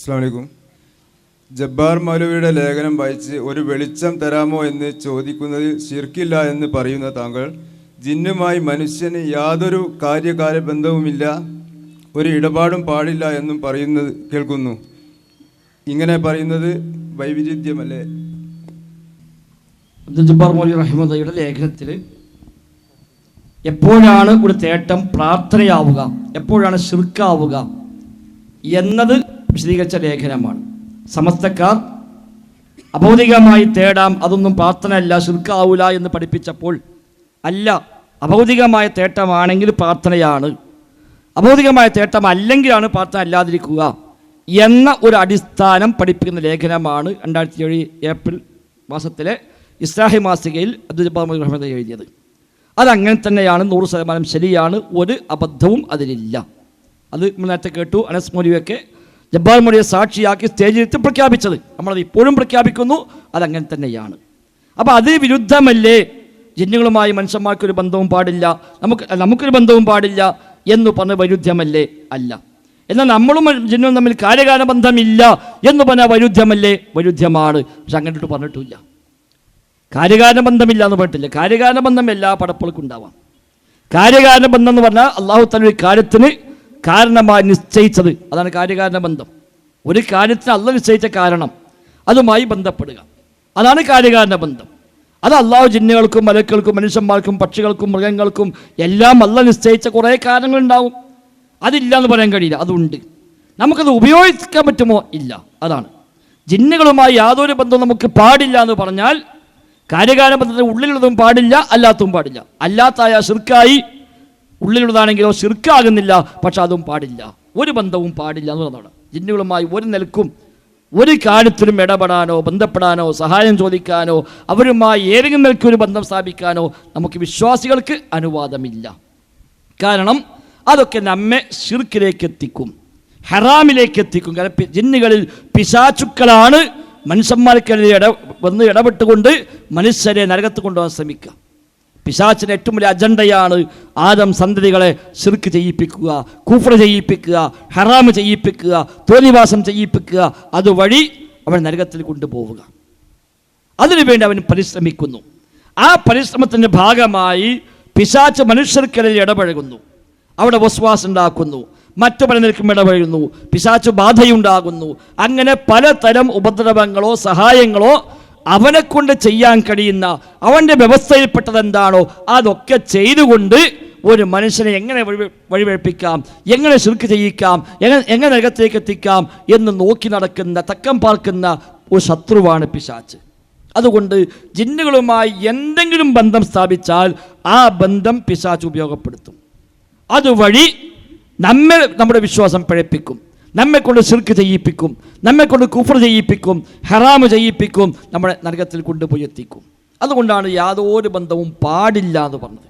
അസ്സാമലൈക്കും ജബ്ബാർ മൗലവിയുടെ ലേഖനം വായിച്ച് ഒരു വെളിച്ചം തരാമോ എന്ന് ചോദിക്കുന്നതിൽ ശിർക്കില്ല എന്ന് പറയുന്ന താങ്കൾ ജിന്നുമായി മനുഷ്യന് യാതൊരു കാര്യകാല ബന്ധവുമില്ല ഒരു ഇടപാടും പാടില്ല എന്നും പറയുന്നത് കേൾക്കുന്നു. ഇങ്ങനെ പറയുന്നത് വൈവിധ്യമല്ലേ? അബ്ദുൽ ജബ്ബാർ മൗലി റഹിമദയുടെ ലേഖനത്തിൽ എപ്പോഴാണ് ഒരു തേട്ടം പ്രാർത്ഥനയാവുക എപ്പോഴാണ് ശിർക്കാവുക എന്നത് വിശദീകരിച്ച ലേഖനമാണ്. സമസ്തക്കാർ അഭൗതികമായി തേടാം അതൊന്നും പ്രാർത്ഥനയല്ല ശുൽക്കാവൂല എന്ന് പഠിപ്പിച്ചപ്പോൾ അല്ല അഭൗതികമായ തേട്ടമാണെങ്കിൽ പ്രാർത്ഥനയാണ്. അഭൗതികമായ തേട്ടം അല്ലെങ്കിലാണ് പ്രാർത്ഥന അല്ലാതിരിക്കുക എന്ന ഒരു അടിസ്ഥാനം പഠിപ്പിക്കുന്ന ലേഖനമാണ് രണ്ടായിരത്തി ഏഴ് ഏപ്രിൽ മാസത്തിലെ ഇസ്ലാഹി മാസികയിൽ അബ്ദുൽ റഹ്മത്ത് എഴുതിയത്. അതങ്ങനെ തന്നെയാണ് നൂറ് ശതമാനം ശരിയാണ് ഒരു അബദ്ധവും അതിലില്ല. അത് നേരത്തെ കേട്ടു അനസ് മൗലിയൊക്കെ ജബ്ബാർ മുറിയെ സാക്ഷിയാക്കി സ്റ്റേജിലെത്തി പ്രഖ്യാപിച്ചത്. നമ്മളത് ഇപ്പോഴും പ്രഖ്യാപിക്കുന്നു. അതങ്ങനെ തന്നെയാണ്. അപ്പോൾ അതിന് വിരുദ്ധമല്ലേ? ജിന്നുകളുമായി മനുഷ്യന്മാർക്കൊരു ബന്ധവും പാടില്ല. നമുക്ക് നമുക്കൊരു ബന്ധവും പാടില്ല എന്ന് പറഞ്ഞ വൈരുദ്ധ്യമല്ലേ? അല്ല. എന്നാൽ നമ്മളും ജിന്നും തമ്മിൽ കാര്യകാല ബന്ധമില്ല എന്ന് പറഞ്ഞാൽ വൈരുദ്ധ്യമല്ലേ? വൈരുദ്ധ്യമാണ്. പക്ഷെ അങ്ങോട്ട് പറഞ്ഞിട്ടില്ല കാര്യകാല ബന്ധമില്ല എന്ന് പറഞ്ഞിട്ടില്ല. കാര്യകാല ബന്ധം എല്ലാ പടപ്പുകൾക്കും ഉണ്ടാവാം. കാര്യകാല ബന്ധം എന്ന് പറഞ്ഞാൽ അള്ളാഹു തന്നെ ഒരു കാര്യത്തിന് കാരണമായി നിശ്ചയിച്ചത്. അതാണ് കാര്യകാരണ ബന്ധം. ഒരു കാര്യത്തിന് അല്ല നിശ്ചയിച്ച കാരണം അതുമായി ബന്ധപ്പെടുക. അതാണ് കാര്യകാരണ ബന്ധം. അത് അള്ളാഹു ജിന്നുകൾക്കും മലക്കൾക്കും മനുഷ്യന്മാർക്കും പക്ഷികൾക്കും മൃഗങ്ങൾക്കും എല്ലാം അല്ല നിശ്ചയിച്ച കുറേ കാരണങ്ങളുണ്ടാവും. അതില്ല എന്ന് പറയാൻ കഴിയില്ല. അതുണ്ട്. നമുക്കത് ഉപയോഗിക്കാൻ പറ്റുമോ? ഇല്ല. അതാണ്. ജിന്നുകളുമായി യാതൊരു ബന്ധവും നമുക്ക് പാടില്ല എന്ന് പറഞ്ഞാൽ കാര്യകാരണ ബന്ധത്തിന് ഉള്ളിലുള്ളതും പാടില്ല അല്ലാത്തതും പാടില്ല. അല്ലാത്തായ ശിർക്കായി ഉള്ളിലുള്ളതാണെങ്കിലോ ശിർക്കാകുന്നില്ല പക്ഷെ അതും പാടില്ല. ഒരു ബന്ധവും പാടില്ല എന്നുള്ളതാണ്. ജിന്നുകളുമായി ഒരു നിലക്കും ഒരു കാര്യത്തിലും ഇടപെടാനോ ബന്ധപ്പെടാനോ സഹായം ചോദിക്കാനോ അവരുമായി ഏതെങ്കിലും നിലയ്ക്ക് ഒരു ബന്ധം സ്ഥാപിക്കാനോ നമുക്ക് വിശ്വാസികൾക്ക് അനുവാദമില്ല. കാരണം അതൊക്കെ നമ്മെ ഷിർക്കിലേക്ക് എത്തിക്കും ഹറാമിലേക്ക് എത്തിക്കും കാരണം ജിന്നുകളിൽ പിശാചുക്കളാണ് മനുഷ്യന്മാർക്കെതിരെ ഇട വന്ന് ഇടപെട്ടുകൊണ്ട് മനുഷ്യരെ നരകത്ത് കൊണ്ടുപോകാൻ ശ്രമിക്കുക. പിശാച്ചിന്റെ ഏറ്റവും വലിയ അജണ്ടയാണ് ആദം സന്തതികളെ ശിർക്ക് ചെയ്യിപ്പിക്കുക കൂഫ്ര ചെയ്യിപ്പിക്കുക ഹറാമ് ചെയ്യിപ്പിക്കുക തോന്നിവാസം ചെയ്യിപ്പിക്കുക. അതുവഴി അവൻ നരകത്തിൽ കൊണ്ടുപോവുക. അതിനുവേണ്ടി അവൻ പരിശ്രമിക്കുന്നു. ആ പരിശ്രമത്തിന്റെ ഭാഗമായി പിശാച്ച് മനുഷ്യർക്കിടയിൽ ഇടപഴകുന്നു. അവിടെ വസ്വാസ് ഉണ്ടാക്കുന്നു. മറ്റു പല നിലക്കും ഇടപഴകുന്നു. പിശാച്ച് ബാധയുണ്ടാകുന്നു. അങ്ങനെ പലതരം ഉപദ്രവങ്ങളോ സഹായങ്ങളോ അവനെ കൊണ്ട് ചെയ്യാൻ കഴിയുന്ന അവന്റെ വ്യവസ്ഥയിൽപ്പെട്ടത് എന്താണോ അതൊക്കെ ചെയ്തുകൊണ്ട് ഒരു മനുഷ്യനെ എങ്ങനെ വഴി വഴിപഴിപ്പിക്കാം എങ്ങനെ ശുക്ക് ചെയ്യിക്കാം എങ്ങനെ എങ്ങനെ നരകത്തിലേക്ക് എത്തിക്കാം എന്ന് നോക്കി നടക്കുന്ന തക്കം പാർക്കുന്ന ഒരു ശത്രുവാണ് പിശാച്ച്. അതുകൊണ്ട് ജിന്നുകളുമായി എന്തെങ്കിലും ബന്ധം സ്ഥാപിച്ചാൽ ആ ബന്ധം പിശാച്ച് ഉപയോഗപ്പെടുത്തും. അതുവഴി നമ്മൾ നമ്മുടെ വിശ്വാസം പിഴപ്പിക്കും. നമ്മെ കൊണ്ട് ശിർക്ക് ചെയ്യിപ്പിക്കും നമ്മെ കൊണ്ട് കുഫർ ചെയ്യിപ്പിക്കും ഹറാമ് ചെയ്യിപ്പിക്കും നമ്മളെ നരകത്തിൽ കൊണ്ടുപോയി എത്തിക്കും. അതുകൊണ്ടാണ് യാതൊരു ബന്ധവും പാടില്ല എന്ന് പറഞ്ഞത്.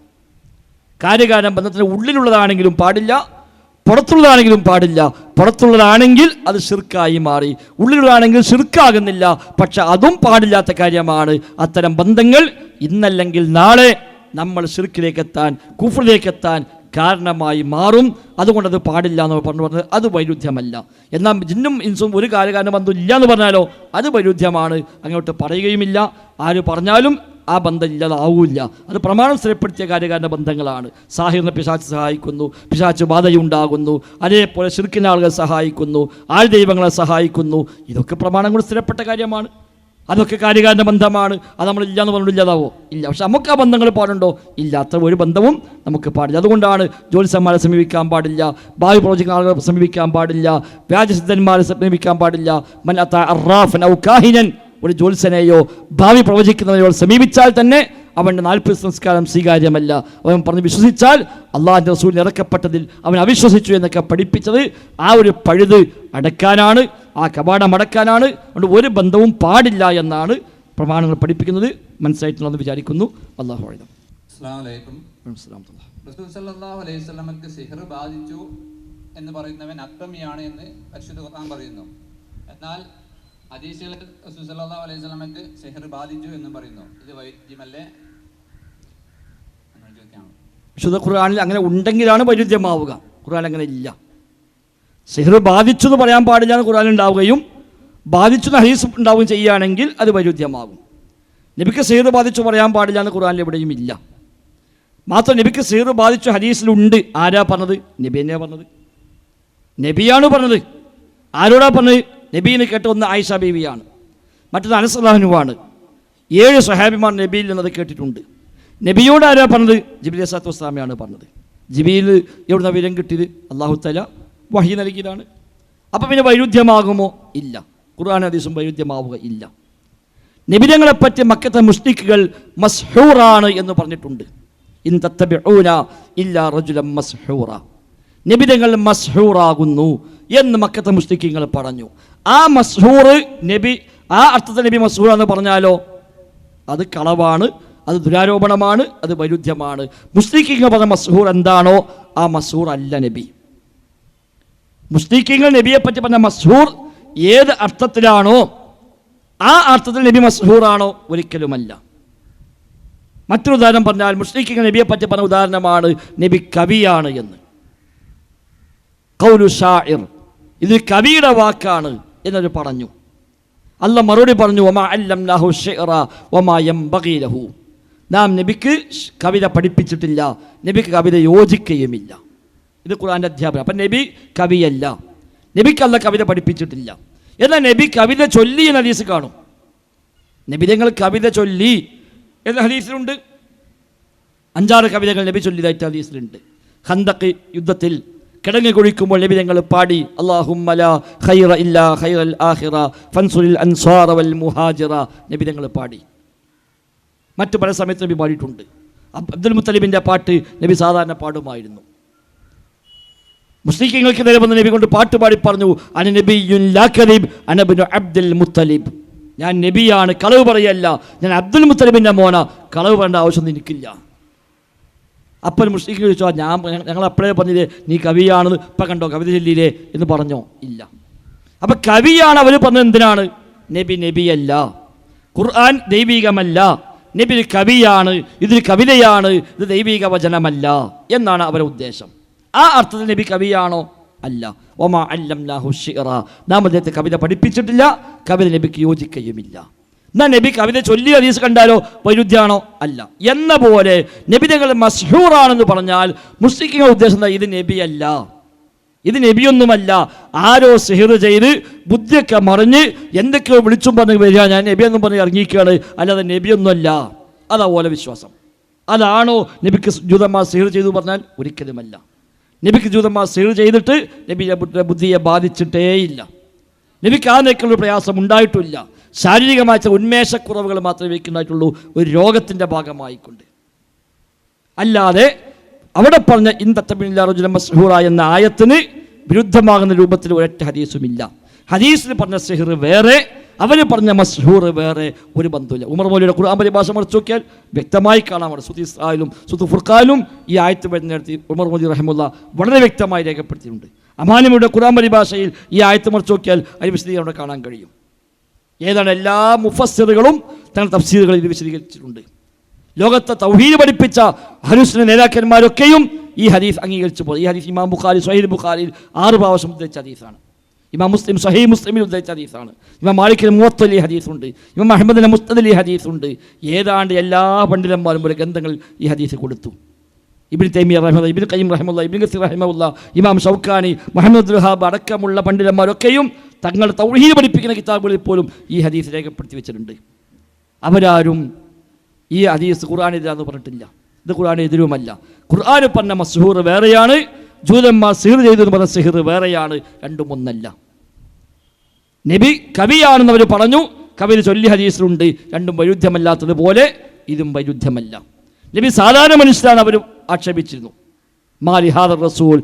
കാര്യകാരം ബന്ധത്തിന് ഉള്ളിലുള്ളതാണെങ്കിലും പാടില്ല പുറത്തുള്ളതാണെങ്കിലും പാടില്ല. പുറത്തുള്ളതാണെങ്കിൽ അത് ശിർക്കായി മാറി ഉള്ളിലുള്ളതാണെങ്കിൽ ശിർക്കാകുന്നില്ല. പക്ഷെ അതും പാടില്ലാത്ത കാര്യമാണ്. അത്തരം ബന്ധങ്ങൾ ഇന്നല്ലെങ്കിൽ നാളെ നമ്മൾ ഷിർക്കിലേക്ക് എത്താൻ കുഫറിലേക്ക് എത്താൻ കാരണമായി മാറും. അതുകൊണ്ട് അത് പാടില്ല എന്ന് പറഞ്ഞു പറഞ്ഞത്. അത് വൈരുദ്ധ്യമല്ല. എന്നാൽ ജിന്നും ഇൻസും ഒരു കാലകാലം ബന്ധം ഇല്ല എന്ന് പറഞ്ഞാലോ? അത് വൈരുദ്ധ്യമാണ്. അങ്ങോട്ട് പറയുകയുമില്ല. ആര് പറഞ്ഞാലും ആ ബന്ധം ഇല്ലാതാവില്ല. അത് പ്രമാണം സ്ഥിരപ്പെടുത്തിയ കാര്യകാരന്റെ ബന്ധങ്ങളാണ്. സാഹിറിനെ പിശാച്ച് സഹായിക്കുന്നു. പിശാച്ച് ബാധയുണ്ടാകുന്നു. അതേപോലെ ശിർക്കിന് ആളുകൾ സഹായിക്കുന്നു. ആൾ ദൈവങ്ങളെ സഹായിക്കുന്നു. ഇതൊക്കെ പ്രമാണം കൊണ്ട് സ്ഥിരപ്പെട്ട കാര്യമാണ്. അതൊക്കെ കാര്യകാരണ ബന്ധമാണ്. അത് നമ്മൾ ഇല്ലാന്ന് പറഞ്ഞിട്ട് ഇല്ലാതാവോ? ഇല്ല. പക്ഷെ നമുക്ക് ആ ബന്ധങ്ങൾ പാടുണ്ടോ? ഇല്ലാത്ത ഒരു ബന്ധവും നമുക്ക് പാടില്ല. അതുകൊണ്ടാണ് ജ്യോത്സ്യന്മാരെ സമീപിക്കാൻ പാടില്ല. ഭാവി പ്രവചിക്കുന്ന ആളുകളെ സമീപിക്കാൻ പാടില്ല. വ്യാജസിദ്ധന്മാരെ സമീപിക്കാൻ പാടില്ല. മല്ലാത്ത അറാഫൻ ഔകാഹിനൻ ഒരു ജ്യോത്സ്യനെയോ ഭാവി പ്രവചിക്കുന്നവരെയോ സമീപിച്ചാൽ തന്നെ അവന്റെ നാൽപ്പത് സംസ്കാരം സ്വീകാര്യമല്ല. അവൻ പറഞ്ഞ് വിശ്വസിച്ചാൽ അള്ളാഹിന്റെ റസൂൽ ഇറക്കപ്പെട്ടതിൽ അവൻ അവിശ്വസിച്ചു എന്നൊക്കെ പഠിപ്പിച്ചത് ആ ഒരു പഴുത് അടക്കാനാണ്. ആ കവാടം അടക്കാനാണ്. അതുകൊണ്ട് ഒരു ബന്ധവും പാടില്ല എന്നാണ് പ്രമാണങ്ങൾ പഠിപ്പിക്കുന്നത്. മനസ്സിലായിട്ടുള്ളതെന്ന് വിചാരിക്കുന്നു. അള്ളാഹു അഴുതം അസ്സലാമു അലൈക്കും റസൂൽ സല്ലല്ലാഹു അലൈഹി വസല്ലമക്ക് സിഹർ ബാധിച്ചു എന്ന് പറയുന്നവൻ അക്രമിയാണ് എന്ന് പരിശുദ്ധ ഖുർആൻ പറയുന്നു. എന്നാൽ ഹദീസുകളിൽ റസൂൽ സല്ലല്ലാഹു അലൈഹി സിഹർ ബാധിച്ചു എന്ന് പറയുന്നു. ഇത് വൈദ്യമല്ലേ? വിശുദ്ധ ഖുർആാനിൽ അങ്ങനെ ഉണ്ടെങ്കിലാണ് വൈരുദ്ധ്യമാവുക. ഖുർആൻ അങ്ങനെ ഇല്ല. സിഹർ ബാധിച്ചു എന്ന് പറയാൻ പാടില്ല എന്ന് ഖുർആൻ ഉണ്ടാവുകയും ബാധിച്ചു എന്ന് ഹദീസ് ഉണ്ടാവുകയും ചെയ്യുകയാണെങ്കിൽ അത് വൈരുദ്ധ്യമാകും. നബിക്ക് സിഹർ ബാധിച്ചു പറയാൻ പാടില്ല എന്ന് ഖുർആനിൽ എവിടെയും ഇല്ല. മാത്രം നബിക്ക് സിഹർ ബാധിച്ചു ഹദീസിലുണ്ട്. ആരാ പറഞ്ഞത്? നബി തന്നെയാണ് പറഞ്ഞത്. നബിയാണ് പറഞ്ഞത്. ആരോടാ പറഞ്ഞത്? നബീന്ന് കേട്ട ഒന്ന് ആയിഷ ബീവിയാണ്. മറ്റൊന്ന് അനസലാഹനുവാണ് ഏഴ് സഹാബിമാർ നബിയിൽ നിന്നത് കേട്ടിട്ടുണ്ട്. നബിയോട് ആരാ പറഞ്ഞത്? ജിബിലി അസാത്തു വസ്ലാമിയാണ് പറഞ്ഞത്. ജിബിയിൽ എവിടുന്ന വിവരം കിട്ടിയത്? അള്ളാഹു തല വഹി നൽകിയതാണ്. അപ്പം പിന്നെ വൈരുദ്ധ്യമാകുമോ? ഇല്ല. ഖുർആൻ ഹദീസും വൈരുദ്ധ്യമാവുക ഇല്ല. നബിതങ്ങളെപ്പറ്റി മക്കത്തെ മുസ്ലിക്കുകൾ മസ്ഹൂറാണ് എന്ന് പറഞ്ഞിട്ടുണ്ട്. ഇൻ തത്തബിഊന ഇല്ലാ റജുലം മസ്ഹൂറ. നബിതങ്ങൾ മസ്ഹൂറാകുന്നു എന്ന് മക്കത്തെ മുസ്ലിക്കുകൾ പറഞ്ഞു. ആ മസ്ഹൂർ നബി ആ അർത്ഥത്തിൽ നബി മസ്ഹൂർ എന്ന് പറഞ്ഞാലോ? അത് കളവാണ് അത് ദുരാരോപണമാണ് അത് വൈരുദ്ധ്യമാണ്. മുസ്ലിക്കിങ്ങൾ പറഞ്ഞ മസ്ഹൂർ എന്താണോ ആ മസ്ഹൂർ അല്ല നബി. മുസ്ലിക്കിങ്ങൾ നബിയെ പറ്റി പറഞ്ഞ മസ്ഹൂർ ഏത് അർത്ഥത്തിലാണോ ആ അർത്ഥത്തിൽ നബി മസ്ഹൂറാണോ ഒരിക്കലുമല്ല. മറ്റൊരു ഉദാഹരണം പറഞ്ഞാൽ മുസ്ലിഖീങ്ങൾ നബിയെ പറ്റി പറഞ്ഞ ഉദാഹരണമാണ് നബി കവിയാണ് എന്ന്. കൗലു ഷാഇർ ഇത് കവിയുടെ വാക്കാണ് എന്നവർ പറഞ്ഞു. അല്ല മറുപടി പറഞ്ഞു ഒമാ അല്ലം ലാഹു ഷെറ ഒമാ എം ലഹു. നാം നബിക്ക് കവിത പഠിപ്പിച്ചിട്ടില്ല നബിക്ക് കവിത യോജിക്കുകയുമില്ല. ഇത് ഖുർആന്റെ അധ്യാപനം. അപ്പം നബി കവിയല്ല. നബിക്ക് അല്ല കവിത പഠിപ്പിച്ചിട്ടില്ല. എന്നാൽ നബി കവിത ചൊല്ലി എന്ന ഹദീസ് കാണും. നബിതങ്ങൾ കവിത ചൊല്ലി എന്ന ഹദീസിലുണ്ട്. അഞ്ചാറ് കവിതകൾ നബി ചൊല്ലിയതായിട്ട് ഹദീസിലുണ്ട്. ഹന്തക്ക് യുദ്ധത്തിൽ കിടങ്ങി കുഴിക്കുമ്പോൾ നബി ഞങ്ങൾ പാടി അള്ളാഹുമ്മല ഖൈറ ഇല്ലാ ഖൈറൽ ആഹിറ വൽ മുഹാജിറ നബി ഞങ്ങൾ പാടി. മറ്റു പല സമയത്ത് നബി പാടിയിട്ടുണ്ട്. അബ്ദുൽ മുത്തലിബിന്റെ പാട്ട് നബി സാധാരണ പാടുമായിരുന്നു. മുസ്ലിങ്ങൾക്ക് നേരെ വന്ന നബി കൊണ്ട് പാട്ടുപാടി പറഞ്ഞു അന നബിയുൻ ലാ അനബിനു അബ്ദുൽ മുത്തലിബ്. ഞാൻ നബിയാണ് കളവ് പറയല്ല. ഞാൻ അബ്ദുൽ മുത്തലിബിന്റെ മോന. കളവ് പറയേണ്ട ആവശ്യം എനിക്കില്ല. അപ്പോൾ മുസ്ലിഖ് ചോദിച്ചോ ഞാൻ ഞങ്ങൾ അപ്പോഴേ പറഞ്ഞില്ലേ നീ കവിയാണെന്ന് ഇപ്പം കണ്ടോ കവിത ചൊല്ലിയില്ലേ? എന്ന് പറഞ്ഞോ ഇല്ല. അപ്പം കവിയാണ് അവർ പറഞ്ഞത് എന്തിനാണ്? നബി നബിയല്ല. ഖുർആൻ ദൈവികമല്ല. നബി ഒരു കവിയാണ് ഇതൊരു കവിതയാണ് ഇത് ദൈവിക വചനമല്ല. എന്നാണ് അവരുടെ ഉദ്ദേശം. ആ അർത്ഥത്തിൽ നബി കവിയാണോ? അല്ല. ഒമാ അല്ലം ലാഹു ഷിറ നാം അദ്ദേഹത്തെ കവിത പഠിപ്പിച്ചിട്ടില്ല. കവിത നബിക്ക് യോജിക്കുകയുമില്ല എന്നാ നബി കവിത ചൊല്ലി ഹദീസ് കണ്ടാലോ? വൈരുദ്ധ്യാണോ? അല്ല. എന്ന പോലെ നബിതകൾ മസ്ഹൂറാണെന്ന് പറഞ്ഞാൽ മുസ്ലിങ്ങൾ ഉദ്ദേശം ഇത് നബിയല്ല. ഇത് നബിയൊന്നുമല്ല. ആരോ സിഹിർ ചെയ്ത് ബുദ്ധിയൊക്കെ മറിഞ്ഞ് എന്തൊക്കെയോ വിളിച്ചും പറഞ്ഞ് വരിക. ഞാൻ നബിയെന്നും പറഞ്ഞ് ഇറങ്ങിയിരിക്കുകയാണ്. അല്ലാതെ നബിയൊന്നുമല്ല. അതാ ഓല വിശ്വാസം. അതാണോ നബിക്ക് ജൂതന്മാർ സിഹിർ ചെയ്തു പറഞ്ഞാൽ? ഒരിക്കലുമല്ല. നബിക്ക് ജൂതന്മാർ സിഹിർ ചെയ്തിട്ട് നബിയുടെ ബുദ്ധ- ബുദ്ധിയെ ബാധിച്ചിട്ടേയില്ല. നബിക്ക് ആ നിലയ്ക്കുള്ള പ്രയാസം ഉണ്ടായിട്ടില്ല. ശാരീരികമായ ചില ഉന്മേഷക്കുറവുകൾ മാത്രമേ നബിക്കുണ്ടായിട്ടുള്ളൂ ഒരു രോഗത്തിന്റെ ഭാഗമായിക്കൊണ്ട്. അല്ലാതെ അവിടെ പറഞ്ഞ ഇന്തത്തമില്ല മസ്ഹൂറ എന്ന ആയത്തിന് വിരുദ്ധമാകുന്ന രൂപത്തിൽ ഒരൊറ്റ ഹദീസുമില്ല. ഹദീസിൽ പറഞ്ഞ സെഹിർ വേറെ അവർ പറഞ്ഞ മസ്ഹൂർ വേറെ ഒരു ബന്ധമില്ല ഉമർ മൗലിയുടെ ഖുർആൻ പരിഭാഷ മറിച്ച് നോക്കിയാൽ വ്യക്തമായി കാണാൻ അവിടെ സുത്തി ഇസ്രായേലും ഫുർഖാനും ഈ ആയത്ത് വരുന്ന നേരത്തെ ഉമർ മോദി റഹമുല്ല വളരെ വ്യക്തമായി രേഖപ്പെടുത്തിയിട്ടുണ്ട്. അമാനിമയുടെ ഖുർആൻ പരിഭാഷയിൽ ഈ ആയത്ത് മറിച്ച് നോക്കിയാൽ അതിന് വിശദീകരണം കാണാൻ കഴിയും. ഏതാണ് എല്ലാ മുഫസ്സിറുകളും തങ്ങളുടെ തഫ്സീറുകളിൽ വിശദീകരിച്ചിട്ടുണ്ട്. ലോകത്തെ തൗഹീദ് പഠിപ്പിച്ച ഹനുസിന്റെ നേതാക്കന്മാരൊക്കെയും ഈ ഹരീഫ് അംഗീകരിച്ചു പോയി. ഈ ഹരീഫ് ഇമാം ബുഖാരി സഹീൽ ബുഖാരിയിൽ ആറ് പ്രാവശ്യം ഉദ്ധരിച്ച ഹദീസാണ്. ഇമാം മുസ്ലിം സഹീ മുസ്ലിമിൽ ഉദ്ധരിച്ച ഹദീസാണ്. ഇമാം മാലിക്കിന് മുവത്തലി ഹദീസുണ്ട്. ഇമാം അഹമ്മദിന് മുസ്തദലി ഹദീസുണ്ട്. ഏതാണ്ട് എല്ലാ പണ്ഡിതന്മാരും ഒരു ഗ്രന്ഥങ്ങൾ ഈ ഹദീസ് കൊടുത്തു. ഇബിൻ തൈമിയ റഹ്മദ് ഇബിൻ കയ്യം റഹ്മുല്ല ഇബിൻ ഗസീർ റഹ്മുല്ല ഇമാം ഷൗക്കാനി മുഹമ്മദ് റുഹാബ് അടക്കമുള്ള പണ്ഡിതന്മാരൊക്കെയും തങ്ങൾ തൗഹീദ് പഠിപ്പിക്കുന്ന കിതാബുകളിൽ പോലും ഈ ഹദീസ് രേഖപ്പെടുത്തി വെച്ചിട്ടുണ്ട്. അവരാരും ഈ ഹദീസ് ഖുർആാനെതിരാന്ന് പറഞ്ഞിട്ടില്ല. ഇത് ഖുർആാനെതിരുമല്ല ഖുർആാന് പറഞ്ഞ മസ്ഹൂർ വേറെയാണ്. ജൂതന്മാർ സിഹിർ ചെയ്തു എന്ന് പറഞ്ഞ സിഹിർ വേറെയാണ് രണ്ടും ഒന്നല്ല. നബി കവിയാണെന്ന് അവർ പറഞ്ഞു കവിത ചൊല്ലി ഹദീസിലുണ്ട് രണ്ടും വൈരുദ്ധ്യമല്ലാത്തതുപോലെ ഇതും വൈരുദ്ധ്യമല്ല. നബി സാധാരണ മനുഷ്യരാണ് അവർ ആക്ഷേപിച്ചിരുന്നു. മാലി ഹാദർ റസൂൽ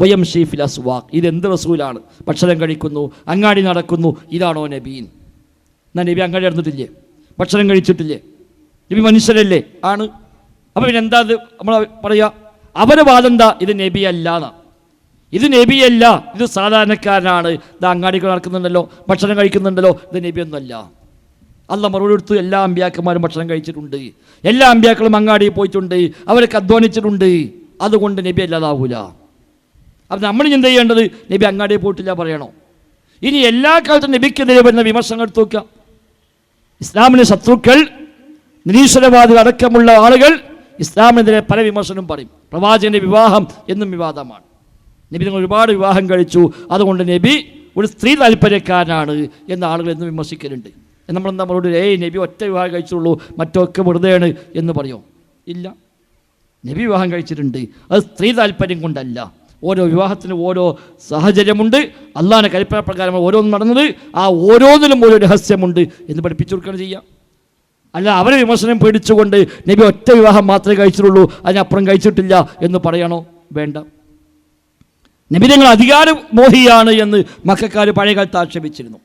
വയം ഷീഫിൽ അസ്വാഖ്. എന്ത് റസൂലാണ്? ഭക്ഷണം കഴിക്കുന്നു അങ്ങാടി നടക്കുന്നു ഇതാണോ നബീൻ? എന്നാ നബി അങ്ങാടി നടന്നിട്ടില്ലേ? ഭക്ഷണം കഴിച്ചിട്ടില്ലേ? നബി മനുഷ്യരല്ലേ? ആണ്. അപ്പം പിന്നെ എന്താ നമ്മൾ പറയുക അവരെ വാദം എന്താ ഇത് നബി അല്ല എന്നാ. ഇത് നബിയല്ല. ഇത് സാധാരണക്കാരനാണ്. ഇത് അങ്ങാടികൾ നടക്കുന്നുണ്ടല്ലോ ഭക്ഷണം കഴിക്കുന്നുണ്ടല്ലോ. ഇത് നബിയൊന്നുമല്ല. അല്ല മറുപടി കൊടുത്തു എല്ലാ അമ്പ്യാക്കന്മാരും ഭക്ഷണം കഴിച്ചിട്ടുണ്ട്. എല്ലാ അമ്പ്യാക്കളും അങ്ങാടിയിൽ പോയിട്ടുണ്ട്. അവരൊക്കെ അധ്വാനിച്ചിട്ടുണ്ട്. അതുകൊണ്ട് നബി അല്ലാതാവൂല. അപ്പം നമ്മൾ എന്ത് ചെയ്യേണ്ടത്? നബി അങ്ങാടി പോയിട്ടില്ല പറയണോ? ഇനി എല്ലാ കാലത്തും നബിക്കെതിരെ വരുന്ന വിമർശനങ്ങൾ എടുത്തു നോക്കുക. ഇസ്ലാമിലെ ശത്രുക്കൾ നിരീശ്വരവാദികൾ അടക്കമുള്ള ആളുകൾ ഇസ്ലാമിനെതിരെ പല വിമർശനം പറയും. പ്രവാചകന്റെ വിവാഹം എന്നും വിവാദമാണ്. നബി നിങ്ങൾ ഒരുപാട് വിവാഹം കഴിച്ചു. അതുകൊണ്ട് നബി ഒരു സ്ത്രീ താല്പര്യക്കാരനാണ് എന്ന് ആളുകൾ എന്നും വിമർശിക്കലുണ്ട്. നമ്മൾ നമ്മളോട് ഏയ് നബി ഒറ്റ വിവാഹം കഴിച്ചുള്ളൂ മറ്റൊക്കെ വെറുതെയാണ് എന്ന് പറയോ? ഇല്ല. നബി വിവാഹം കഴിച്ചിട്ടുണ്ട്. അത് സ്ത്രീ താല്പര്യം കൊണ്ടല്ല. ഓരോ വിവാഹത്തിനും ഓരോ സാഹചര്യമുണ്ട്. അള്ളാഹിന്റെ കൽപ്പന പ്രകാരം ഓരോന്നും നടന്നത്. ആ ഓരോന്നിനും ഓരോ രഹസ്യമുണ്ട് എന്ന് പഠിപ്പിച്ചു കൊടുക്കുകയാണ് ചെയ്യുക. അല്ല അവരെ വിമർശനം പേടിച്ചുകൊണ്ട് നബി ഒറ്റ വിവാഹം മാത്രമേ കഴിച്ചിട്ടുള്ളൂ അതിനപ്പുറം കഴിച്ചിട്ടില്ല എന്ന് പറയണോ? വേണ്ട. നബി ഞങ്ങൾ അധികാരമോഹിയാണ് എന്ന് മക്കാർ പഴയ കാലത്ത് ആക്ഷേപിച്ചിരുന്നു.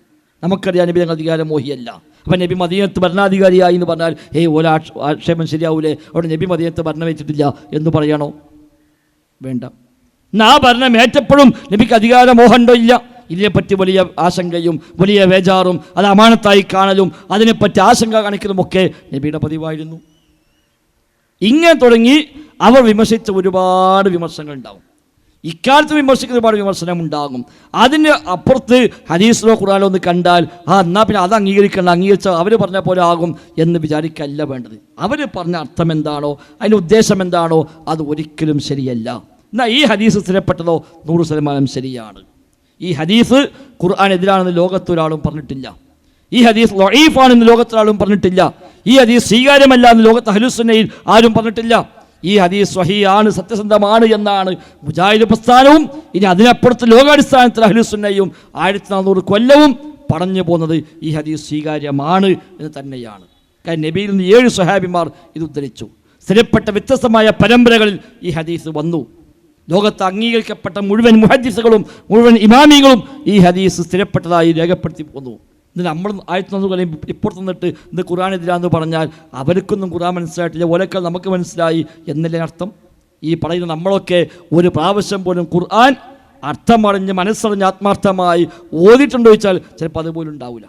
നമുക്കറിയാം നബി ഞങ്ങൾ അധികാരമോഹിയല്ല അപ്പം നബി മദീനത്ത് ഭരണാധികാരിയായി എന്ന് പറഞ്ഞാൽ ഏയ് ഓല ആക്ഷ- ആക്ഷേപം ശരിയാവൂലേ? അവിടെ നബി മദീനത്ത് ഭരണം വെച്ചിട്ടില്ല എന്ന് പറയണോ? വേണ്ട. എന്നാ ഭരണം ഏറ്റപ്പോഴും നബിക്ക് അധികാരമോഹമുണ്ടോ ഇല്ല? ഇതിനെപ്പറ്റി വലിയ ആശങ്കയും വലിയ വേജാറും അത് അമാനത്തായി കാണലും അതിനെപ്പറ്റി ആശങ്ക കാണിക്കലുമൊക്കെ നബിയുടെ പതിവായിരുന്നു. ഇങ്ങനെ തുടങ്ങി അവർ വിമർശിച്ച ഒരുപാട് വിമർശനങ്ങൾ ഉണ്ടാവും ഇക്കാലത്ത് വിമർശിക്കുന്ന ഒരുപാട് വിമർശനം ഉണ്ടാകും അതിന് അപ്പുറത്ത് ഹദീസിലോ ഖുറാനോ ഒന്ന് കണ്ടാൽ ആ എന്നാൽ പിന്നെ അത് അംഗീകരിക്കണം അംഗീകരിച്ച അവർ പറഞ്ഞ പോലെ ആകും എന്ന് വിചാരിക്കല്ല വേണ്ടത്. അവർ പറഞ്ഞ അർത്ഥം എന്താണോ അതിന്റെ ഉദ്ദേശം എന്താണോ അത് ഒരിക്കലും ശരിയല്ല. എന്നാൽ ഈ ഹദീസ് സ്ഥിരപ്പെട്ടതോ നൂറ് ശതമാനം ശരിയാണ്. ഈ ഹദീസ് ഖുർആൻ എതിരാണെന്ന് ലോകത്തൊരാളും പറഞ്ഞിട്ടില്ല. ഈ ഹദീസ് ലൊയീഫാണെന്ന് ലോകത്തൊരാളും പറഞ്ഞിട്ടില്ല. ഈ ഹദീസ് സ്വീകാര്യമല്ല എന്ന് ലോകത്ത് അഹ്ലുസുന്നയിൽ ആരും പറഞ്ഞിട്ടില്ല. ഈ ഹദീസ് സ്വഹിയാണ് സത്യസന്ധമാണ് എന്നാണ് മുജാഹിദ് പ്രസ്ഥാനവും ഇനി അതിനപ്പുറത്ത് ലോകാടിസ്ഥാനത്തിൽ അഹ്ലുസുന്നയും ആയിരത്തി നാനൂറ് കൊല്ലവും പറഞ്ഞു പോകുന്നത് ഈ ഹദീസ് സ്വീകാര്യമാണ് എന്ന് തന്നെയാണ്. കാരണം നബിയിൽ നിന്ന് ഏഴ് സ്വഹാബിമാർ ഇത് ഉദ്ധരിച്ചു. സ്ഥിരപ്പെട്ട വ്യത്യസ്തമായ പരമ്പരകളിൽ ഈ ഹദീസ് വന്നു. ലോകത്ത് അംഗീകരിക്കപ്പെട്ട മുഴുവൻ മുഹദ്ദിസുകളും മുഴുവൻ ഇമാമികളും ഈ ഹദീസ് സ്ഥിരപ്പെട്ടതായി രേഖപ്പെടുത്തി പോന്നു ഇത് നമ്മൾ ആയിരത്തി നാനൂറ് കൊല്ലം തന്നിട്ട് നിന്നിട്ട് ഇത് ഖുറാനെതിരാന്ന് പറഞ്ഞാൽ അവർക്കൊന്നും ഖുറാൻ മനസ്സിലായിട്ടില്ല ഓലക്കൾ നമുക്ക് മനസ്സിലായി എന്നല്ലേ അർത്ഥം? ഈ പറയുന്ന നമ്മളൊക്കെ ഒരു പ്രാവശ്യം പോലും ഖുർആൻ അർത്ഥമറിഞ്ഞ് മനസ്സറിഞ്ഞ് ആത്മാർത്ഥമായി ഓതിയിട്ടുണ്ടോ ചോദിച്ചാൽ ചിലപ്പോൾ അതുപോലും ഉണ്ടാവില്ല.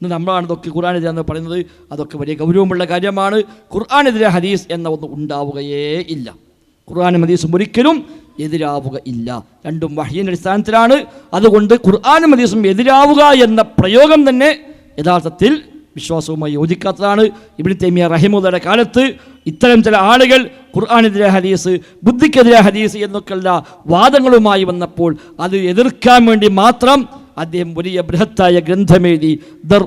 ഇന്ന് നമ്മളാണ് ഇതൊക്കെ ഖുർആൻ എതിരാന്ന് പറയുന്നത് അതൊക്കെ വലിയ ഗൗരവമുള്ള കാര്യമാണ്. ഖുർആാനെതിരെ ഹദീസ് എന്ന ഒന്ന് ഉണ്ടാവുകയേ ഇല്ല. ഖുർആാനും ഹദീസും ഒരിക്കലും എതിരാവുക ഇല്ല. രണ്ടും വഹീന്റെ അടിസ്ഥാനത്തിലാണ്. അതുകൊണ്ട് ഖുർആാനും ഹദീസും എതിരാവുക എന്ന പ്രയോഗം തന്നെ യഥാർത്ഥത്തിൽ വിശ്വാസവുമായി യോജിക്കാത്തതാണ്. ഇബിൻ മിയ റഹിമുദയുടെ കാലത്ത് ഇത്തരം ചില ആളുകൾ ഖുർആാനെതിരെ ഹദീസ് ബുദ്ധിക്കെതിരെ ഹദീസ് എന്നൊക്കെയുള്ള വാദങ്ങളുമായി വന്നപ്പോൾ അത് എതിർക്കാൻ വേണ്ടി മാത്രം അദ്ദേഹം വലിയ ബൃഹത്തായ ഗ്രന്ഥമെഴുതി ദർ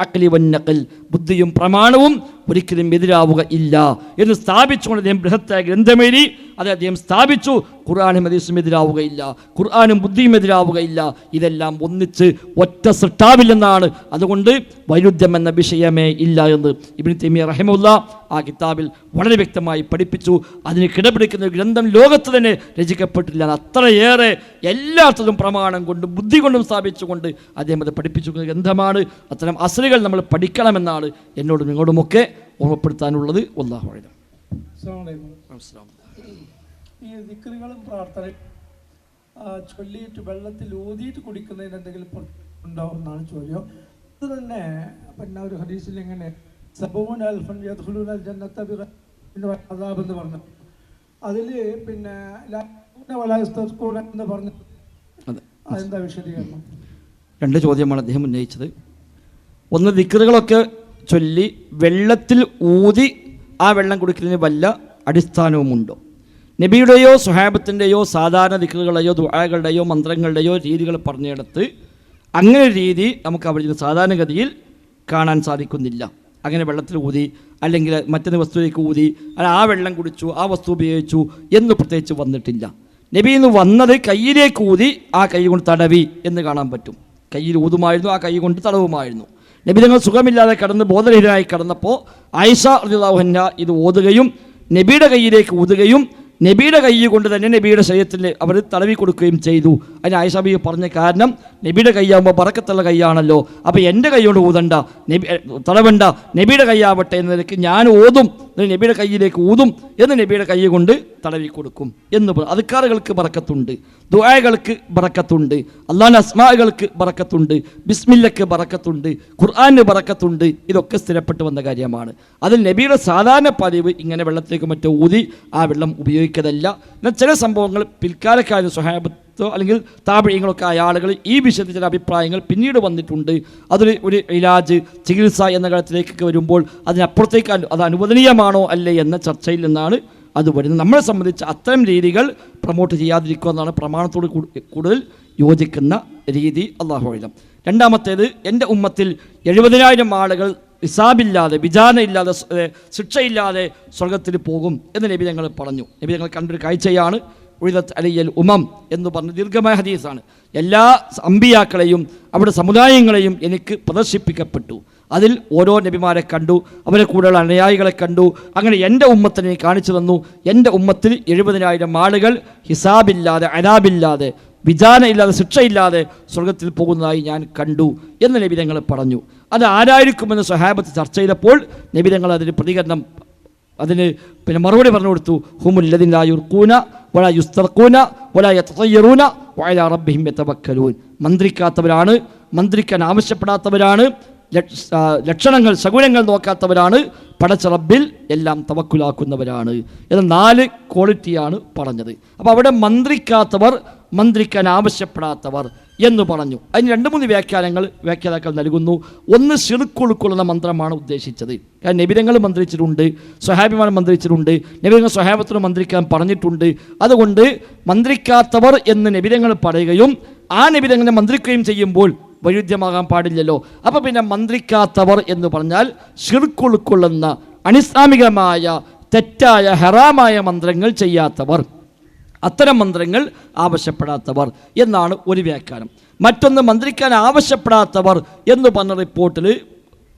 അക്ലി വന്നഖൽ ബുദ്ധിയും പ്രമാണവും ഒരിക്കലും എതിരാവുക ഇല്ല എന്ന് സ്ഥാപിച്ചുകൊണ്ട് അദ്ദേഹം ബൃഹത്തായ ഗ്രന്ഥമേരി അത് അദ്ദേഹം സ്ഥാപിച്ചു. ഖുർആാനും ഹദീസും എതിരാവുകയില്ല. ഖുർആാനും ബുദ്ധിയും എതിരാവുകയില്ല. ഇതെല്ലാം ഒന്നിച്ച് ഒറ്റ സൃഷ്ടാവില്ലെന്നാണ്. അതുകൊണ്ട് വൈരുദ്ധ്യം എന്ന വിഷയമേ ഇല്ല എന്ന് ഇബിൻ തെമിയ റഹിമുല്ല ആ കിതാബിൽ വളരെ വ്യക്തമായി പഠിപ്പിച്ചു. അതിന് കിടപിടിക്കുന്ന ഒരു ഗ്രന്ഥം ലോകത്ത് തന്നെ രചിക്കപ്പെട്ടില്ല അത്രയേറെ എല്ലാത്തതും പ്രമാണം കൊണ്ടും ബുദ്ധി കൊണ്ടും സ്ഥാപിച്ചുകൊണ്ട് അദ്ദേഹം അത് പഠിപ്പിച്ചു ഗ്രന്ഥമാണ്. അത്തരം അസലുകൾ നമ്മൾ പഠിക്കണമെന്നാണ് എന്നോടും നിങ്ങളോടുമൊക്കെ ഓർമ്മപ്പെടുത്താനുള്ളത് അസ്സലാമു അലൈക്കും. ഈ ദിക്റുകളും പ്രാർത്ഥന ആ, ചൊല്ലിയിട്ട് വെള്ളത്തിൽ ഊതിയിട്ട് കുടിക്കുന്നതിന് എന്തെങ്കിലും പ്ര- ഉണ്ടോ എന്നാണ് ചോദ്യം. അത് തന്നെ പിന്നെ ഒരു ഹദീസിൽ എങ്ങനെ സബൂൻ അൽഫൻ യദ്ഖുലൂനൽ ജന്നത്ത ബിഗൈരി അദാബ് എന്ന് പറഞ്ഞു. അതിൽ പിന്നെ എന്ന് പറഞ്ഞു അതെ. അതെന്താ വിശദീകരണം? രണ്ട് ചോദ്യമാണ് അദ്ദേഹം ഉന്നയിച്ചത്. ഒന്ന് ദിക്കറുകളൊക്കെ ചൊല്ലി വെള്ളത്തിൽ ഊതി ആ വെള്ളം കുടിക്കുന്നതിന് വല്ല അടിസ്ഥാനവുമുണ്ടോ? നബിയുടെയോ സുഹാബത്തിന്റെയോ സാധാരണ ദിക്കുകളുടെയോ ദുആകളുടെയോ മന്ത്രങ്ങളുടെയോ രീതികൾ പറഞ്ഞെടുത്ത് അങ്ങനെ രീതി നമുക്ക് അവിടെ സാധാരണഗതിയിൽ കാണാൻ സാധിക്കുന്നില്ല. അങ്ങനെ വെള്ളത്തിൽ ഊതി അല്ലെങ്കിൽ മറ്റൊരു വസ്തുവിലേക്ക് ഊതി അല്ല ആ വെള്ളം കുടിച്ചു ആ വസ്തു ഉപയോഗിച്ചു എന്ന് പ്രത്യേകിച്ച് വന്നിട്ടില്ല. നബി ഇന്ന് വന്നത് കയ്യിലേക്ക് ഊതി ആ കൈ കൊണ്ട് തടവി എന്ന് കാണാൻ പറ്റും. കയ്യിൽ ഊതുമായിരുന്നു ആ കൈ കൊണ്ട് തടവുമായിരുന്നു. നബി തങ്ങൾ സുഖമില്ലാതെ കടന്ന് ബോധരഹിതനായി കടന്നപ്പോൾ ആയിഷ റളിയല്ലാഹുഅൻഹ ഇത് ഓതുകയും നബിയുടെ കയ്യിലേക്ക് ഊതുകയും നബിയുടെ കൈ കൊണ്ട് തന്നെ നബിയുടെ ശരീരത്തിൽ അവർ തടവി കൊടുക്കുകയും ചെയ്തു. അതിന് ആയിഷ ബി പറഞ്ഞ കാരണം നബിയുടെ കൈയാകുമ്പോൾ പറക്കത്തുള്ള കൈയാണല്ലോ. അപ്പോൾ എന്റെ കൈയോട് ഊതണ്ട. നബി തടവണ്ട. നബിയുടെ കൈയാവട്ടെ എന്ന നിലയ്ക്ക് ഞാൻ ഓതും. നബിയുടെ കയ്യിലേക്ക് ഊതും എന്ന് നബിയുടെ കൈ കൊണ്ട് തടവി കൊടുക്കും എന്ന് പറഞ്ഞു. അധികാരികൾക്ക് ബറക്കത്തുണ്ട്. ദുആകൾക്ക് ബറക്കത്തുണ്ട്. അള്ളാഹ് അസ്മാകൾക്ക് ബറക്കത്തുണ്ട്. ബിസ്മില്ലക്ക് ബറക്കത്തുണ്ട്. ഖുർആാന് ബറക്കത്തുണ്ട്. ഇതൊക്കെ സ്ഥിരപ്പെട്ടു വന്ന കാര്യമാണ്. അതിൽ നബിയുടെ സാധാരണ പതിവ് ഇങ്ങനെ വെള്ളത്തേക്ക് മറ്റോ ഊതി ആ വെള്ളം ഉപയോഗിക്കതല്ല. എന്നാൽ ചില സംഭവങ്ങൾ പിൽക്കാലക്കാരും സ്വഹാബത്തോ അല്ലെങ്കിൽ താപഴയങ്ങളൊക്കെ ആയ ആളുകൾ ഈ വിഷയത്തിൽ ചില അഭിപ്രായങ്ങൾ പിന്നീട് വന്നിട്ടുണ്ട്. അതൊരു ഒരു ഇലാജ് ചികിത്സ എന്ന കാര്യത്തിലേക്കൊക്കെ വരുമ്പോൾ അതിനപ്പുറത്തേക്ക് അത് അനുവദനീയമാണോ അല്ലേ എന്ന ചർച്ചയിൽ നിന്നാണ് അത് വരുന്നത്. നമ്മളെ സംബന്ധിച്ച് അത്തരം രീതികൾ പ്രൊമോട്ട് ചെയ്യാതിരിക്കുക എന്നാണ് പ്രമാണത്തോട് കൂടുതൽ യോജിക്കുന്ന രീതി. അള്ളാഹു രണ്ടാമത്തേത് എന്റെ ഉമ്മത്തിൽ എഴുപതിനായിരം ആളുകൾ ഹിസാബില്ലാതെ വിചാരണയില്ലാതെ ശിക്ഷയില്ലാതെ സ്വർഗത്തിൽ പോകും എന്ന് നബി ഞങ്ങൾ പറഞ്ഞു. നബി ഞങ്ങൾ കണ്ടൊരു കാഴ്ചയാണ്. ഉഴുതത്ത് അലിയൽ ഉമം എന്ന് പറഞ്ഞ ദീർഘമായ ഹദീസാണ്. എല്ലാ അമ്പിയാക്കളെയും അവിടെ സമുദായങ്ങളെയും എനിക്ക് പ്രദർശിപ്പിക്കപ്പെട്ടു. അതിൽ ഓരോ നബിമാരെ കണ്ടു അവരെ കൂടെയുള്ള അനുയായികളെ കണ്ടു അങ്ങനെ എന്റെ ഉമ്മത്തിനെ കാണിച്ചു തന്നു. എന്റെ ഉമ്മത്തിൽ എഴുപതിനായിരം ആളുകൾ ഹിസാബില്ലാതെ അനാബില്ലാതെ വിചാരണയില്ലാതെ ശിക്ഷയില്ലാതെ സ്വർഗത്തിൽ പോകുന്നതായി ഞാൻ കണ്ടു എന്ന് നബി ഞങ്ങൾ പറഞ്ഞു. അത് ആരായിരിക്കുമെന്ന് സഹാബത്ത് ചർച്ച ചെയ്തപ്പോൾ നബി ഞങ്ങൾ അതിന് പ്രതികരണം അതിന് പിന്നെ മറുപടി പറഞ്ഞു കൊടുത്തു. ഹുമുല്ലതിനായുർക്കൂന വല യുസ്തർക്കൂന വല യത്തയ്യറൂന വയല റബ്ബിഹിം യതവക്കലൂൻ മന്ത്രിക്കാത്തവരാണ് മന്ത്രിക്കാൻ ആവശ്യപ്പെടാത്തവരാണ് ലക്ഷണങ്ങൾ സഗുണങ്ങൾ നോക്കാത്തവരാണ് പടച്ച റബ്ബിൽ എല്ലാം തവക്കുലാക്കുന്നവരാണ്. എന്ന നാല് ക്വാളിറ്റിയാണ് പറഞ്ഞത്. അപ്പോൾ അവിടെ മന്ത്രിക്കാത്തവർ മന്ത്രിക്കാൻ ആവശ്യപ്പെടാത്തവർ എന്ന് പറഞ്ഞു. അതിന് രണ്ട് മൂന്ന് വ്യാഖ്യാനങ്ങൾ വ്യാഖ്യാതാക്കൾ നൽകുന്നു. ഒന്ന് ശിർക്കുൾക്കൊള്ളുന്ന മന്ത്രമാണ് ഉദ്ദേശിച്ചത്. കാരണം നബിരങ്ങൾ മന്ത്രിച്ചിട്ടുണ്ട് സ്വഹാബിമാർ മന്ത്രിച്ചിട്ടുണ്ട് നബിരങ്ങൾ സ്വഹാബത്തിന് മന്ത്രിക്കാൻ പറഞ്ഞിട്ടുണ്ട്. അതുകൊണ്ട് മന്ത്രിക്കാത്തവർ എന്ന് നബിരങ്ങൾ പറയുകയും ആ നബിരങ്ങളെ മന്ത്രിക്കുകയും ചെയ്യുമ്പോൾ വൈരുദ്ധ്യമാകാൻ പാടില്ലല്ലോ. അപ്പോൾ പിന്നെ മന്ത്രിക്കാത്തവർ എന്ന് പറഞ്ഞാൽ ഷിർക്കുൾക്കൊള്ളുന്ന അനിസ്ലാമികമായ തെറ്റായ ഹറാമായ മന്ത്രങ്ങൾ ചെയ്യാത്തവർ. അത്തരം മന്ത്രങ്ങൾ ആവശ്യപ്പെടാത്തവർ എന്നാണ് ഒരു വ്യാഖ്യാനം. മറ്റൊന്ന് മന്ത്രിക്കാൻ ആവശ്യപ്പെടാത്തവർ എന്ന് പറഞ്ഞ റിപ്പോർട്ടിൽ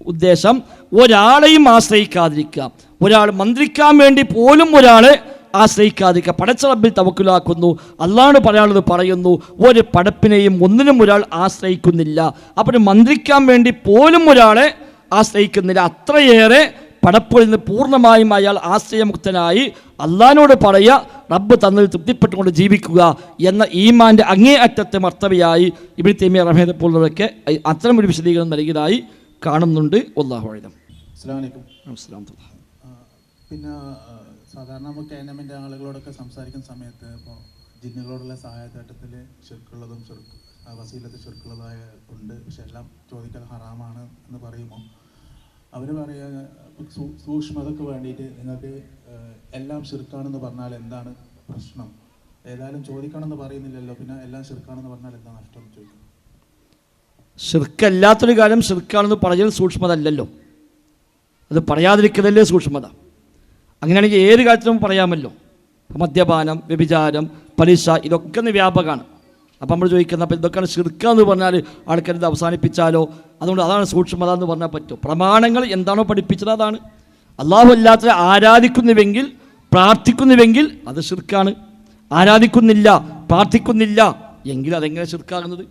ഉദ്ദേശം ഒരാളെയും ആശ്രയിക്കാതിരിക്കുക. ഒരാൾ മന്ത്രിക്കാൻ വേണ്ടി പോലും ഒരാളെ ആശ്രയിക്കാതിരിക്കുക. പടച്ചറബിൽ തവക്കുലാക്കുന്നു. അള്ളാഹ് പറയാനുള്ളത് പറയുന്നു ഒരു പടപ്പിനെയും ഒന്നിനും ഒരാൾ ആശ്രയിക്കുന്നില്ല. അപ്പോൾ മന്ത്രിക്കാൻ വേണ്ടി പോലും ഒരാളെ ആശ്രയിക്കുന്നില്ല. അത്രയേറെ പടപ്പിൽ നിന്ന് പൂർണമായും അയാൾ ആശ്രയമുക്തനായി അള്ളഹാനോട് പറയുക റബ്ബ് തന്നതിൽ തൃപ്തിപ്പെട്ടുകൊണ്ട് ജീവിക്കുക എന്ന ഈമാന്റെ അങ്ങേ അറ്റത്തെ മർത്തവയായി ഇബിൻ തേമിയ റഹേദ പോലുള്ളവരൊക്കെ അത്തരം ഒരു വിശദീകരണം നൽകിയതായി കാണുന്നുണ്ട്. അലൈക്കും. പിന്നെ സാധാരണ നമുക്ക് ടൈനമിന്റെ ആളുകളോടൊക്കെ സംസാരിക്കുന്ന സമയത്ത് ഇപ്പോൾ ജിന്നുകളോടുള്ള സഹായത്തേട്ടത്തിൽ ചെറുക്കുള്ളതും ചെറുക്ക് വസീലത്ത് ചെറുക്കുള്ളതായ ഉണ്ട്. പക്ഷെ എല്ലാം ചോദിക്കൽ ഹറാമാണ് എന്ന് പറയുമ്പോൾ അവർ പറയുക സൂക്ഷ്മതക്ക് വേണ്ടിയിട്ട് നിങ്ങൾക്ക് എല്ലാം ചെറുക്കാണെന്ന് പറഞ്ഞാൽ എന്താണ് പ്രശ്നം? ഏതായാലും ചോദിക്കണമെന്ന് പറയുന്നില്ലല്ലോ പിന്നെ എല്ലാം ചെറുക്കാണെന്ന് പറഞ്ഞാൽ എന്താ നഷ്ടം ചോദിക്കും. ഷിർക്കല്ലാത്തൊരു കാലം ഷിർക്കാണെന്ന് പറയൽ സൂക്ഷ്മത അല്ലല്ലോ അത് പറയാതിരിക്കുന്നതല്ലേ സൂക്ഷ്മത. അങ്ങനെയാണെങ്കിൽ ഏത് കാര്യത്തിലും പറയാമല്ലോ. മദ്യപാനം വ്യഭിചാരം പലിശ ഇതൊക്കെ വ്യാപകമാണ്. അപ്പം നമ്മൾ ചോദിക്കുന്നത് അപ്പം ഇതൊക്കെയാണ് ശിർക്കാന്ന് പറഞ്ഞാൽ ആൾക്കാർ ഇത് അവസാനിപ്പിച്ചാലോ? അതുകൊണ്ട് അതാണ് സൂക്ഷ്മത എന്ന് പറഞ്ഞാൽ പറ്റും. പ്രമാണങ്ങൾ എന്താണോ പഠിപ്പിച്ചത് അതാണ്. അള്ളാഹു അല്ലാത്ത ആരാധിക്കുന്നുവെങ്കിൽ പ്രാർത്ഥിക്കുന്നുവെങ്കിൽ അത് ശിർക്കാണ്. ആരാധിക്കുന്നില്ല പ്രാർത്ഥിക്കുന്നില്ല എങ്കിൽ അതെങ്ങനെ ശിർക്കാകുന്നത്?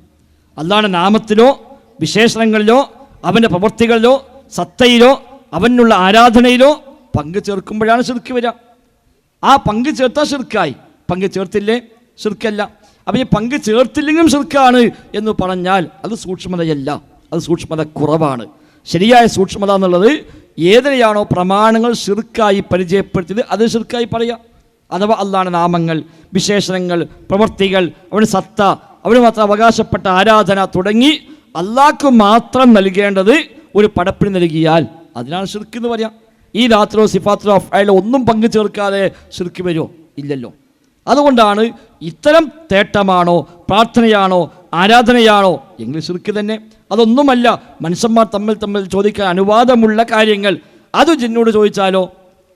അല്ലാണ്ട് നാമത്തിലോ വിശേഷണങ്ങളിലോ അവന്റെ പ്രവൃത്തികളിലോ സത്തയിലോ അവനുള്ള ആരാധനയിലോ പങ്കു ചേർക്കുമ്പോഴാണ് ശിർക്ക് വരിക. ആ പങ്ക് ചേർത്താൽ ശിർക്കായി. പങ്ക് ചേർത്തില്ലേ? ശിർക്കല്ല. അപ്പം ഈ പങ്ക് ചേർത്തില്ലെങ്കിലും ശിർക്കാണ് എന്ന് പറഞ്ഞാൽ അത് സൂക്ഷ്മതയല്ല. അത് സൂക്ഷ്മത കുറവാണ്. ശരിയായ സൂക്ഷ്മത എന്നുള്ളത് ഏതിനെയാണോ പ്രമാണങ്ങൾ ശിർക്കായി പരിചയപ്പെടുത്തിയത് അത് ശിർക്കായി പറയാം. അഥവാ അള്ളാണ് നാമങ്ങൾ വിശേഷണങ്ങൾ പ്രവൃത്തികൾ അവന് സത്ത അവന് മാത്രം അവകാശപ്പെട്ട ആരാധന തുടങ്ങി അള്ളാഹ്ക്ക് മാത്രം നൽകേണ്ടത് ഒരു പടപ്പിന് നൽകിയാൽ അതിനാണ് ഷിർക്ക് എന്ന് പറയാം. ഈ രാത്രിയോ സിഫാത്രോ അഫ്ആയിലോ ഒന്നും പങ്കു ചേർക്കാതെ ഷിർക്ക് വരുമോ? ഇല്ലല്ലോ. അതുകൊണ്ടാണ് ഇത്തരം തേട്ടമാണോ പ്രാർത്ഥനയാണോ ആരാധനയാണോ ഷിർക്ക് തന്നെ അതൊന്നുമല്ല മനുഷ്യന്മാർ തമ്മിൽ തമ്മിൽ ചോദിക്കാൻ അനുവാദമുള്ള കാര്യങ്ങൾ. അത് ജിന്നോട് ചോദിച്ചാലോ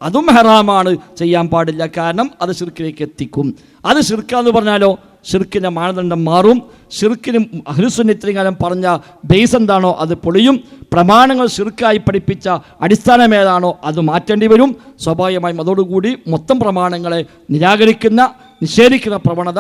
അതും ഹറാമാണ് ചെയ്യാൻ പാടില്ല. കാരണം അത് ശിർക്കിലേക്ക് എത്തിക്കും. അത് ശിർക്ക എന്ന് പറഞ്ഞാലോ ഷിർക്കിന്റെ മാനദണ്ഡം മാറും. ഷിർക്കിനും അഹ്ലുസുന്ന ഇത്രയും കാലം പറഞ്ഞ ബേസ് എന്താണോ അത് പൊളിയും. പ്രമാണങ്ങൾ ഷിർക്കായി പഠിപ്പിച്ച അടിസ്ഥാനം ഏതാണോ അത് മാറ്റേണ്ടി വരും. സ്വാഭാവികമായും അതോടുകൂടി മൊത്തം പ്രമാണങ്ങളെ നിരാകരിക്കുന്ന നിഷേധിക്കുന്ന പ്രവണത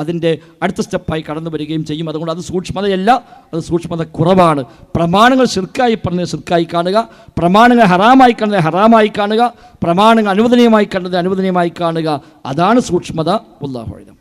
അതിന്റെ അടുത്ത സ്റ്റെപ്പായി കടന്നു വരികയും ചെയ്യും. അതുകൊണ്ട് അത് സൂക്ഷ്മതയല്ല അത് സൂക്ഷ്മത കുറവാണ്. പ്രമാണങ്ങൾ ശിർക്കായി പറഞ്ഞത് ശിർക്കായി കാണുക. പ്രമാണങ്ങൾ ഹറാമായി കണ്ടത് ഹറാമായി കാണുക. പ്രമാണങ്ങൾ അനുവദനീയമായി കണ്ടത് അനുവദനീയമായി കാണുക. അതാണ് സൂക്ഷ്മത. ഉള്ളാഹുഴം